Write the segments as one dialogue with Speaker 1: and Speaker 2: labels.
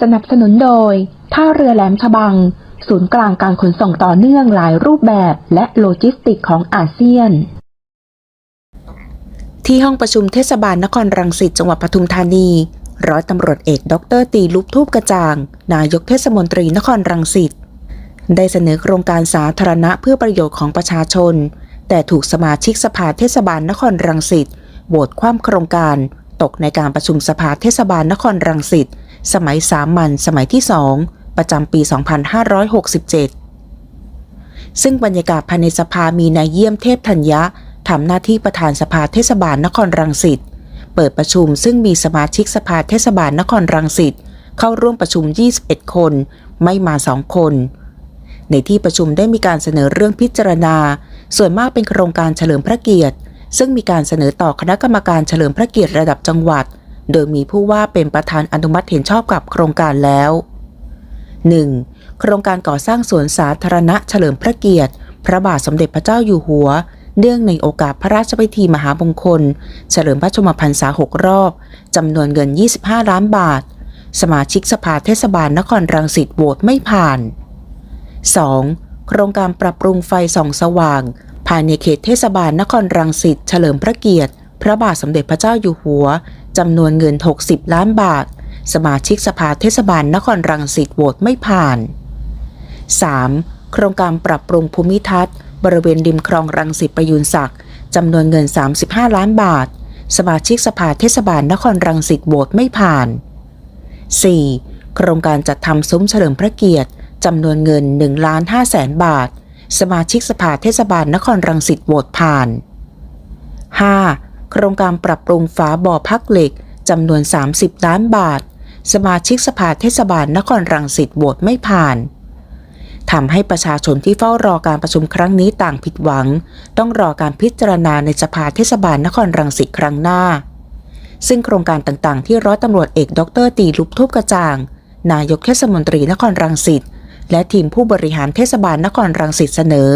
Speaker 1: สนับสนุนโดย ท่าเรือแหลมฉบัง ศูนย์กลางการขนส่งต่อเนื่องหลายรูปแบบและโลจิสติกของอาเซียน
Speaker 2: ที่ห้องประชุมเทศบาลนครรังสิตจังหวัดปทุมธานี ร้อยตำรวจเอกดรตีลุปทูบกระจ่าง นายกเทศมนตรีนครรังสิตได้เสนอโครงการสาธารณะเพื่อประโยชน์ของประชาชน แต่ถูกสมาชิกสภาเทศบาลนครรังสิตโหวตคว่ำโครงการ ตกในการประชุมสภาเทศบาลนครรังสิต สมัยสามัญสมัยที่2ประจำปี 2567 ซึ่งบรรยากาศภายในสภามีนายเยี่ยมเทพธัญญะทำหน้าที่ประธานสภาเทศบาลนครรังสิตเปิดประชุมซึ่งมีสมาชิกสภาเทศบาลนครรังสิตเข้าร่วมประชุม 21 คน ไม่มา 2 คน ในที่ประชุมได้มีการเสนอเรื่องพิจารณา ส่วนมากเป็นโครงการเฉลิมพระเกียรติ ซึ่งมีการเสนอต่อคณะกรรมการเฉลิมพระเกียรติระดับจังหวัด โดยมีผู้ว่าเป็นประธานอนุมัติเห็นชอบกับโครงการแล้ว 1. โครงการก่อสร้างสวนสาธารณะเฉลิมพระเกียรติ พระบาทสมเด็จพระเจ้าอยู่หัว เนื่องในโอกาสพระราชพิธีมหามงคล เฉลิมพระชนมพรรษา 6 รอบ จำนวนเงิน 25 ล้านบาท สมาชิกสภาเทศบาลนครรังสิตโหวตไม่ผ่าน 2. โครงการปรับปรุงไฟส่องสว่าง ภายในเขตเทศบาลนครรังสิตเฉลิมพระเกียรติ พระบาทสมเด็จพระเจ้าอยู่หัว จำนวนเงิน 60 ล้านบาท สมาชิกสภาเทศบาลนครรังสิตโหวตไม่ผ่าน 3. โครงการปรับปรุงภูมิทัศน์ บริเวณริมคลองรังสิตประยูนศักดิ์จำนวนเงิน 35 ล้านบาท สมาชิกสภาเทศบาลนครรังสิตโหวตไม่ผ่าน 4. โครงการจัดทำซุ้มเฉลิมพระเกียรติจำนวนเงิน1ล้าน5แสนบาท สมาชิกสภาเทศบาลนครรังสิตโหวตผ่าน 5. โครงการปรับปรุงฝาบ่อพักเหล็กจำนวน 30 ล้านบาท สมาชิกสภาเทศบาลนครรังสิตโหวตไม่ผ่านทำให้ประชาชนที่เฝ้ารอการประชุมครั้งนี้ต่างผิดหวัง ต้องรอการพิจารณาในสภาเทศบาลนครรังสิตครั้งหน้า ซึ่งโครงการต่างๆ ที่ร้อยตำรวจเอกดรตีลุปทุบกระจ่าง นายกเทศมนตรีนครรังสิตและทีมผู้บริหารเทศบาลนครรังสิตเสนอ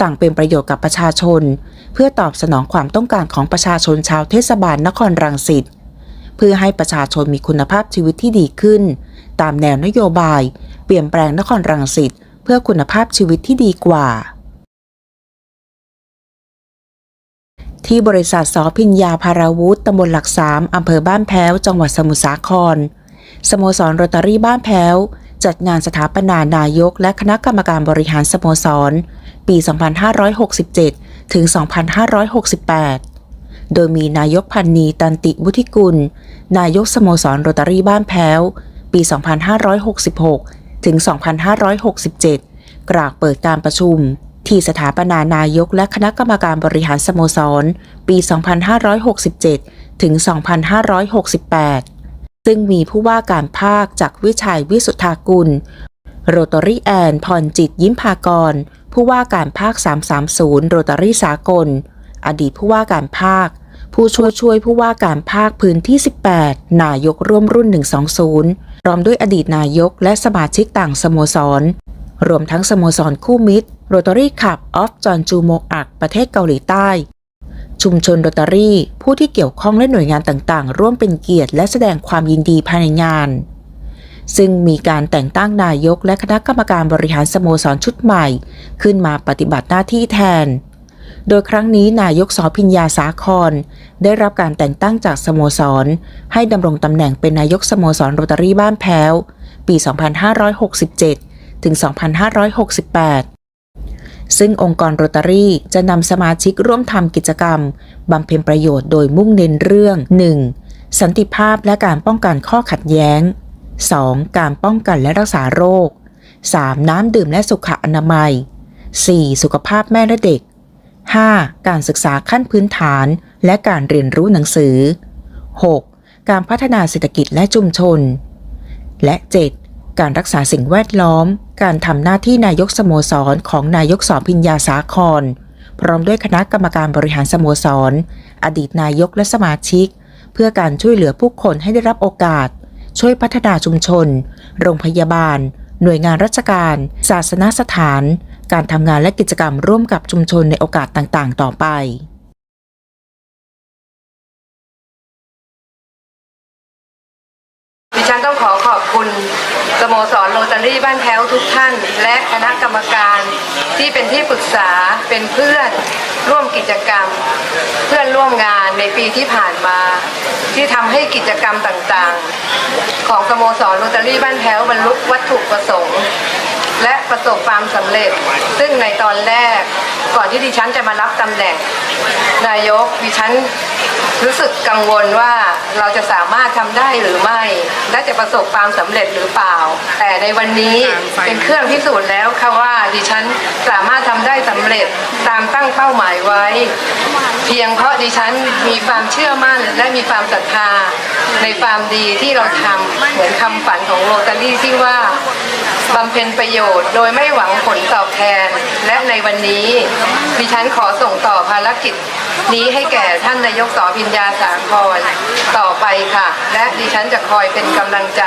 Speaker 2: ต่างเป็นประโยชน์กับประชาชน เพื่อตอบสนองความต้องการของประชาชนชาวเทศบาลนครรังสิตเพื่อให้ประชาชนมีคุณภาพชีวิตที่ดีขึ้น ตามแนวนโยบาย เปลี่ยนแปลงนครรังสิตเพื่อคุณภาพชีวิตที่ดีกว่า ที่บริษัทสอพิญญาภาราวุธตำบลหลักสามอำเภอบ้านแพ้ว จังหวัดสมุทรสาคร สโมสรโรตารี่บ้านแพ้ว จัดงานสถาปนานายก และคณะกรรมการบริหารสโมสร ปี 2567 ถึง 2568 โดยมีนายกพันนีตันติวุฒิกุล นายกสโมสรโรตารี่บ้านแพ้ว ปี 2566 ถึง 2567 กล่าวเปิดการประชุม ที่สถาปนานายกและคณะกรรมการบริหารสโมสร ปี 2567 ถึง 2568 ซึ่งมีผู้ว่าการภาคจากวิชัยวิสุทธากุลโรตารี่แอนพรจิตยิ้มพากร ผู้ว่าการภาค 330 โรตารี่สากล อดีตผู้ว่าการภาค ผู้ช่วยช่วยผู้ว่าการภาคพื้นที่ 18 นายกร่วมรุ่น 120 พร้อมด้วยอดีตนายกและสมาชิกต่างสโมสร รวมทั้งสโมสรคู่มิตรโรตารี่ขับออฟจอนจูโมอักประเทศเกาหลีใต้ ชุมชนโรตารี่ ผู้ที่เกี่ยวข้องและหน่วยงานต่างๆ ร่วมเป็นเกียรติและแสดงความยินดีภายในงาน ซึ่งมีการแต่งตั้งนายกและคณะกรรมการบริหารสโมสรชุดใหม่ ขึ้นมาปฏิบัติหน้าที่แทน โดยครั้งนี้นายกสอพิญญาสาคร ได้รับการแต่งตั้งจากสโมสร ให้ดำรงตำแหน่งเป็นนายกสโมสรโรตารี่บ้านแพ้ว ปี 2567 ถึง 2568ซึ่งองค์กรโรตารี่จะนำสมาชิกร่วมทำกิจกรรมบำเพ็ญประโยชน์โดยมุ่งเน้นเรื่อง 1. สันติภาพและการป้องกันข้อขัดแย้ง 2. การป้องกันและรักษาโรค 3. น้ำดื่มและสุขอนามัย 4. สุขภาพแม่และเด็ก 5. การศึกษาขั้นพื้นฐานและการเรียนรู้หนังสือ 6. การพัฒนาเศรษฐกิจและชุมชน และ 7. การรักษาสิ่งแวดล้อม การทำหน้าที่นายกสโมสรของนายกสอพิญญาสาคร พร้อมด้วยคณะกรรมการบริหารสโมสร อดีตนายกและสมาชิก เพื่อการช่วยเหลือผู้คนให้ได้รับโอกาส ช่วยพัฒนาชุมชน โรงพยาบาล หน่วยงานราชการ ศาสนสถาน การทำงานและกิจกรรมร่วมกับชุมชนในโอกาสต่างๆ ต่อไป
Speaker 3: ดิฉันต้องขอขอบคุณ สโมสรโรตารี่บ้านแพ้วทุกท่าน และคณะกรรมการที่เป็นที่ปรึกษาเป็นเพื่อนร่วมกิจกรรม เพื่อนร่วมงานในปีที่ผ่านมา ที่ทำให้กิจกรรมต่างๆ ของสโมสรโรตารี่บ้านแพ้วบรรลุวัตถุประสงค์ และประสบความสำเร็จ ซึ่งในตอนแรก ก่อนที่ดิฉันจะมารับตำแหน่งนายกดิฉันรู้สึกกังวลว่าเราจะสามารถทำได้หรือไม่ และจะประสบความสำเร็จหรือเปล่า แต่ในวันนี้เป็นเครื่องพิสูจน์แล้วค่ะว่าดิฉันสามารถทำได้สำเร็จตามตั้งเป้าหมายไว้ เพียงเพราะดิฉันมีความเชื่อมั่นและมีความศรัทธาในความดีที่เราทำเหมือนคำฝันของโรตารี่ที่ว่าบำเพ็ญประโยชน์ โดยไม่หวังผลตอบแทนและในวันนี้ดิฉันขอส่งต่อภารกิจ นี้ให้แก่ท่านนายกสอพิญญาสาครต่อไปค่ะ และดิฉันจะคอยเป็นกำลังใจ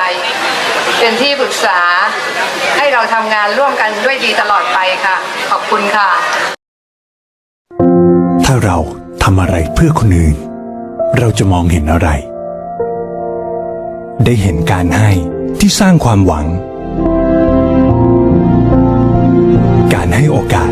Speaker 3: เป็นที่ปรึกษา ให้เราทำงานร่วมกันด้วยดีตลอดไปค่ะ ขอบคุณค่ะ
Speaker 4: ถ้าเราทำอะไรเพื่อคนอื่น เราจะมองเห็นอะไร ได้เห็นการให้ที่สร้างความหวัง การให้โอกาส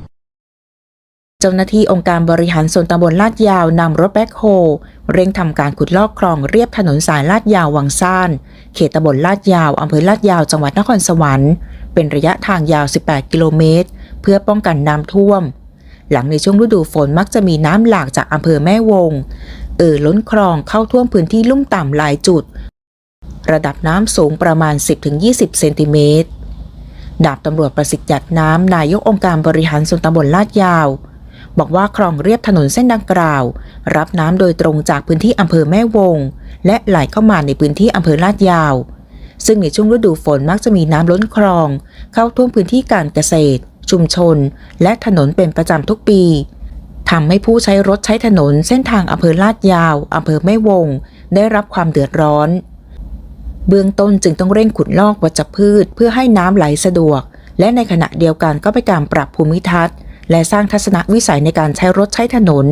Speaker 2: เจ้าหน้าที่องค์การบริหารส่วนตำบลลาดยาวนำรถแบ็คโฮเร่งทำการขุดลอกคลองเรียบถนนสายลาดยาววังซ่าน เขตตำบลลาดยาวอำเภอลาดยาวจังหวัดนครสวรรค์ เป็นระยะทางยาว 18 กิโลเมตร เพื่อป้องกันน้ำท่วม หลังในช่วงฤดูฝนมักจะมีน้ำหลากจากอำเภอแม่วง เอ่อล้นคลองเข้าท่วมพื้นที่ลุ่มต่ำหลายจุด ระดับน้ำสูงประมาณ 10-20 เซนติเมตรดาบตำรวจประสิทธิ์หยัดน้ำนายกองค์การบริหารส่วนตำบลลาดยาว บอกว่าคลองเรียบถนนเส้นดังกล่าว รับน้ำโดยตรงจากพื้นที่อำเภอแม่วง และไหลเข้ามาในพื้นที่อำเภอลาดยาว ซึ่งในช่วงฤดูฝนมักจะมีน้ำล้นคลอง เข้าท่วมพื้นที่การเกษตร ชุมชน และถนนเป็นประจำทุกปีทำให้ผู้ใช้รถใช้ถนนเส้นทางอำเภอลาดยาวอำเภอแม่วง ได้รับความเดือดร้อน เบื้องต้นจึงต้องเร่งขุดลอกวัชพืช เพื่อให้น้ำไหลสะดวก และในขณะเดียวกันก็เป็นการปรับภูมิทัศน์ และสร้างทัศนวิสัยในการใช้รถใช้ถนน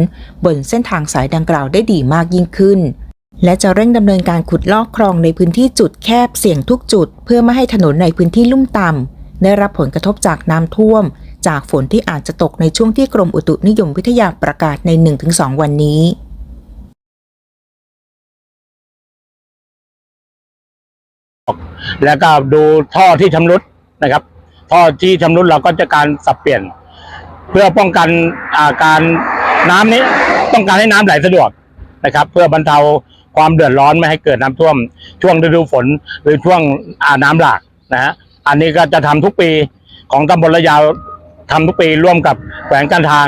Speaker 2: บนเส้นทางสายดังกล่าวได้ดีมากยิ่งขึ้น และจะเร่งดำเนินการขุดลอกคลองในพื้นที่จุดแคบเสี่ยงทุกจุด เพื่อไม่ให้ถนนในพื้นที่ลุ่มต่ำได้รับผลกระทบจากน้ำท่วม จากฝนที่อาจจะตกในช่วงที่กรมอุตุนิยมวิทยาประกาศใน 1-2 วันนี้
Speaker 5: แล้วก็ดูท่อที่ชำรุดนะครับ ท่อที่ชำรุดเราก็จะการสับเปลี่ยน เพื่อป้องกันอาการน้ำนี้ต้องการให้น้ำไหลสะดวกนะครับ เพื่อบรรเทาความเดือดร้อนไม่ให้เกิดน้ำท่วม ช่วงฤดูฝนหรือช่วงน้ำหลากนะฮะอันนี้ก็จะทำทุกปีของตำบลระยาวทำทุกปีร่วมกับแขวงการทาง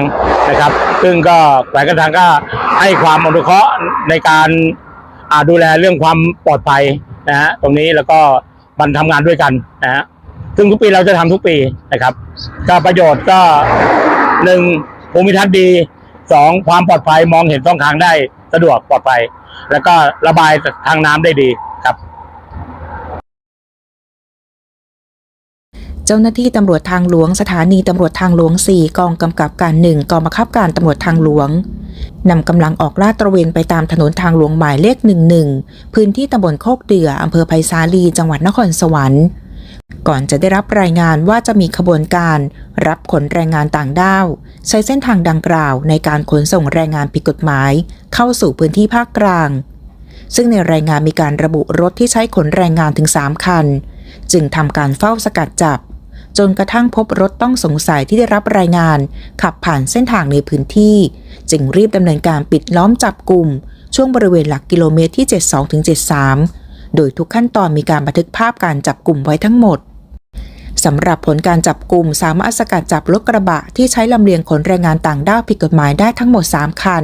Speaker 5: นะครับ ซึ่งก็แขวงการทางก็ให้ความอนุเคราะห์ในการาดูแลเรื่องความปลอดภัยนะฮะตรงนี้แล้วก็มันทำงานด้วยกันนะฮะซึ่งทุกปีเราจะทำทุกปีนะครับ ก็ประโยชน์ก็ หนึ่งภูมิทัศน์ดีสองความปลอดภัยมองเห็นช่องทางได้สะดวกปลอดภัย แล้วก็ระบายทางน้ำได้ดีครับ
Speaker 2: เจ้าหน้าที่ตำรวจทางหลวงสถานีตำรวจทางหลวง 4 กองกำกับการ 1 กองบังคับการตำรวจทางหลวงนำกำลังออกลาดตระเวนไปตามถนนทางหลวงหมายเลข 11 พื้นที่ตำบลโคกเดืออำเภอไผ่สาลีจังหวัดนครสวรรค์ ก่อนจะได้รับรายงานว่าจะมีขบวนการ รับขนแรงงานต่างด้าว ใช้เส้นทางดังกล่าวในการขนส่งแรงงานผิดกฎหมาย เข้าสู่พื้นที่ภาคกลาง ซึ่งในรายงานมีการระบุรถที่ใช้ขนแรงงานถึง 3 คัน จึงทำการเฝ้าสกัดจับ จนกระทั่งพบรถต้องสงสัยที่ได้รับรายงาน ขับผ่านเส้นทางในพื้นที่ จึงรีบดำเนินการปิดล้อมจับกลุ่มช่วงบริเวณหลักกิโลเมตรที่ 72-73 โดยทุกขั้นตอนมีการบันทึกภาพการจับกลุ่มไว้ทั้งหมดสำหรับผลการจับกลุ่มสามารถสกัดจับรถกระบะที่ใช้ลำเลียงขนแรงงานต่างด้าวผิดกฎหมายได้ทั้งหมด 3 คัน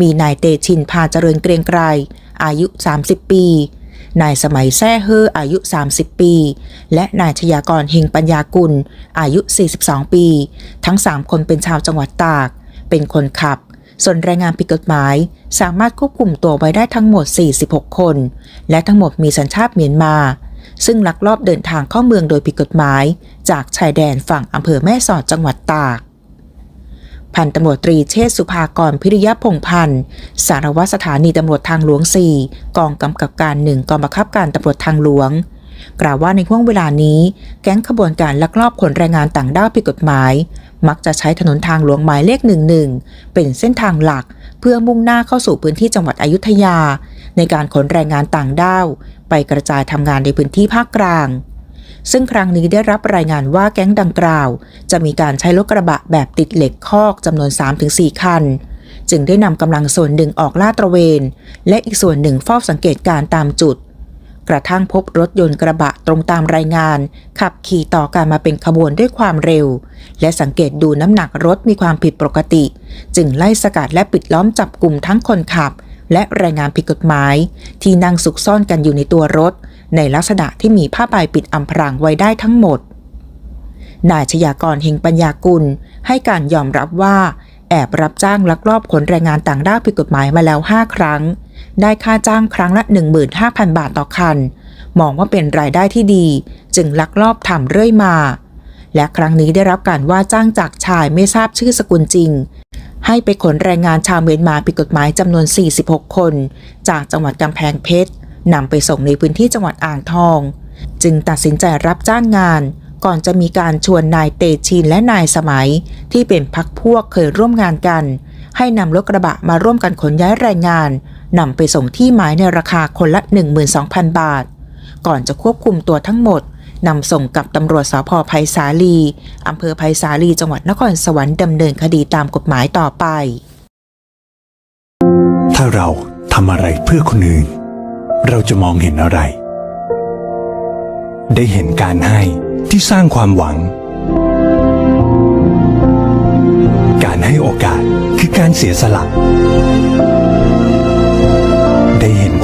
Speaker 2: มีนายเตชินพาเจริญเกรียงไกรอายุ 30 ปี นายสมัยแซ่เฮออายุ 30 ปี และนายชยากรเฮงปัญญากุล อายุ 42 ปี ทั้ง 3 คนเป็นชาวจังหวัดตาก เป็นคนขับ ส่วนแรงงานผิดกฎหมาย สามารถควบคุมตัวไว้ได้ทั้งหมด 46 คน และทั้งหมดมีสัญชาติเมียนมา ซึ่งลักลอบเดินทางเข้าเมืองโดยผิดกฎหมาย จากชายแดนฝั่งอำเภอแม่สอดจังหวัดตาก พันตำรวจตรีเชษฐ์สุภากรพิริยพงพันธ์สารวัตรสถานีตำรวจทางหลวง 4 กองกำกับการหนึ่งกองบังคับการตำรวจทางหลวงกล่าวว่าในห่วงเวลานี้ แก๊งขบวนการลักลอบขนแรงงานต่างด้าวผิดกฎหมาย มักจะใช้ถนนทางหลวงหมายเลข 11 เป็นเส้นทางหลัก เพื่อมุ่งหน้าเข้าสู่พื้นที่จังหวัดอยุธยา ในการขนแรงงานต่างด้าว ไปกระจายทำงานในพื้นที่ภาคกลาง ซึ่งครั้งนี้ได้รับรายงานว่าแก๊งดังกล่าว จะมีการใช้รถกระบะแบบติดเหล็กคอกจำนวน 3-4 คัน จึงได้นำกำลังส่วนหนึ่งออกลาดตระเวน และอีกส่วนหนึ่งเฝ้าสังเกตการณ์ตามจุด กระทั่งพบรถยนต์กระบะตรงตามรายงาน ขับขี่ต่อกันมาเป็นขบวนด้วยความเร็ว และสังเกตดูน้ำหนักรถมีความผิดปกติ จึงไล่สกัดและปิดล้อมจับกลุ่มทั้งคนขับ และแรงงานผิดกฎหมาย ที่นั่งซุกซ่อนกันอยู่ในตัวรถ ในลักษณะที่มีผ้าใบปิดอำพรางไว้ได้ทั้งหมด นายชยากรเฮงปัญญากุล ให้การยอมรับว่า แอบรับจ้างลักลอบขนแรงงานต่างด้าวผิดกฎหมายมาแล้ว 5 ครั้ง ได้ค่าจ้างครั้งละ 15,000 บาทต่อคัน มองว่าเป็นรายได้ที่ดี จึงลักลอบทำเรื่อยมา และครั้งนี้ได้รับการว่าจ้างจากชายไม่ทราบชื่อสกุลจริง ให้ไปขนแรงงานชาวเมียนมาผิดกฎหมายจำนวน 46 คน จากจังหวัดกำแพงเพชรนำไปส่งในพื้นที่จังหวัดอ่างทอง จึงตัดสินใจรับจ้างงาน ก่อนจะมีการชวนนายเตชินและนายสมัย ที่เป็นพักพวกเคยร่วมงานกัน ให้นำรถกระบะมาร่วมกันขนย้ายแรงงาน นำไปส่งที่หมายในราคาคนละ 12,000 บาท ก่อนจะควบคุมตัวทั้งหมดนำส่งกับตำรวจสพไผ่สาลีอำเภอไผ่สาลีจังหวัดนครสวรรค์ดำเนินคดีตามกฎหมายต่อไป
Speaker 4: ถ้าเราทำอะไรเพื่อคนอื่น เราจะมองเห็นอะไร ได้เห็นการให้ที่สร้างความหวัง การให้โอกาสคือการเสียสละ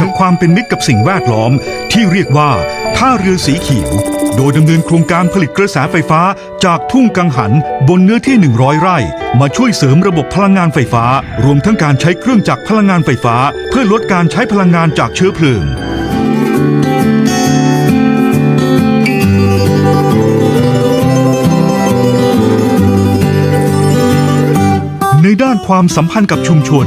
Speaker 6: กับความเป็นมิตรกับสิ่งแวดล้อม ที่เรียกว่าท่าเรือสีเขียว โดยดำเนินโครงการผลิตกระแสไฟฟ้าจากทุ่งกังหันบนเนื้อที่ 100 ไร่ มาช่วยเสริมระบบพลังงานไฟฟ้า รวมทั้งการใช้เครื่องจักรพลังงานไฟฟ้า เพื่อลดการใช้พลังงานจากเชื้อเพลิงในด้านความสัมพันธ์กับชุมชน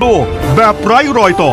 Speaker 6: โลกแบบไร้รอยต่อ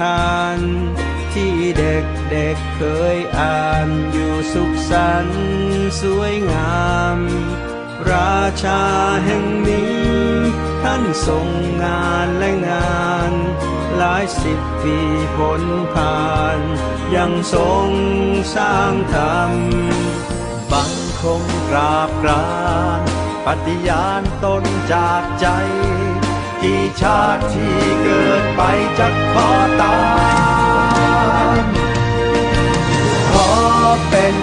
Speaker 7: ทาน ที่เด็กเด็กเคยอ่านอยู่สุขสันต์สวยงาม ราชาแห่งนี้ ท่านทรงงานและงาน หลายสิบปีผลผ่าน ยังทรงสร้างธรรมบังคมกราบกรานปฏิญาณตนจากใจ กี่ชาติที่เกิดไปจะขอตามขอเป็น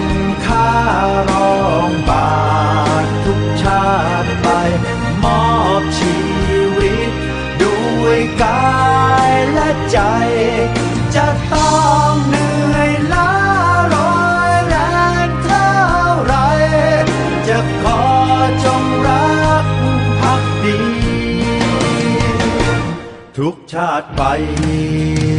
Speaker 7: ข้ารองบา ทุ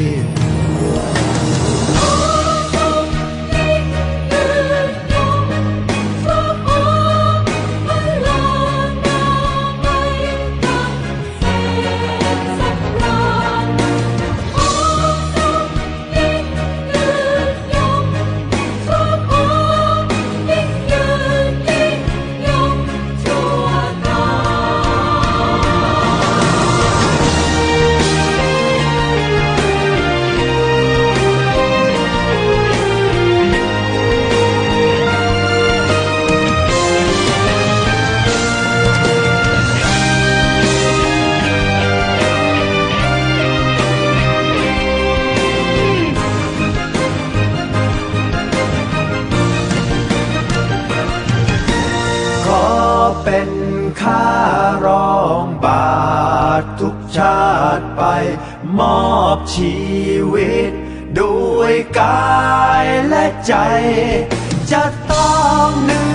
Speaker 7: ทุกชาติไป มอบชีวิต ด้วยกายและใจ จะต้องหนื่